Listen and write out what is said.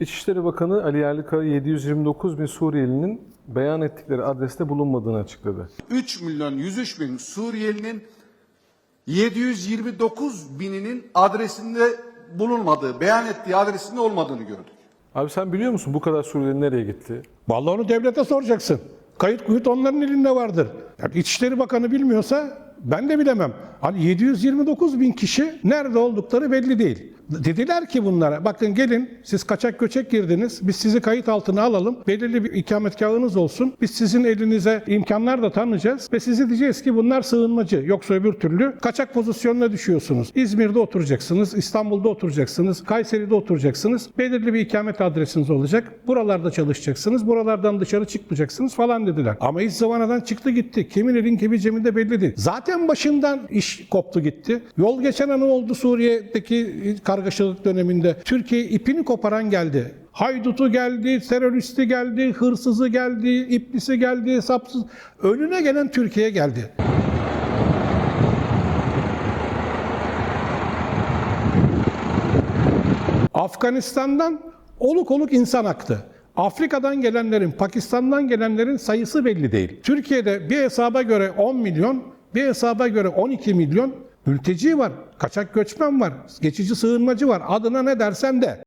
İçişleri Bakanı Ali Yerlikaya 729 bin Suriyelinin beyan ettikleri adreste bulunmadığını açıkladı. 3 milyon 103 bin Suriyelinin 729 bininin adresinde bulunmadığı, beyan ettiği adresinde olmadığını gördük. Abi sen biliyor musun bu kadar Suriyeli nereye gitti? Vallahi onu devlete soracaksın. Kayıt kuyut onların elinde vardır. Yani İçişleri Bakanı bilmiyorsa ben de bilemem. Hani 729 bin kişi nerede oldukları belli değil. Dediler ki bunlara bakın gelin siz kaçak göçek girdiniz biz sizi kayıt altına alalım belirli bir ikametgahınız olsun biz sizin elinize imkanlar da tanıyacağız ve size diyeceğiz ki bunlar sığınmacı yoksa öbür türlü kaçak pozisyonuna düşüyorsunuz. İzmir'de oturacaksınız, İstanbul'da oturacaksınız, Kayseri'de oturacaksınız belirli bir ikamet adresiniz olacak buralarda çalışacaksınız buralardan dışarı çıkmayacaksınız falan dediler. Ama iş zamanadan çıktı gitti kimin elin kimin cebinde belli değil. Zaten başından iş koptu gitti. Yol geçen an oldu Suriye'deki kargaşalık döneminde. Türkiye ipini koparan geldi. Haydutu geldi, teröristi geldi, hırsızı geldi, iplisi geldi, sapsız. Önüne gelen Türkiye geldi. Afganistan'dan oluk oluk insan aktı. Afrika'dan gelenlerin, Pakistan'dan gelenlerin sayısı belli değil. Türkiye'de bir hesaba göre 10 milyon, bir hesaba göre 12 milyon mülteci var, kaçak göçmen var, geçici sığınmacı var. Adına ne dersen de.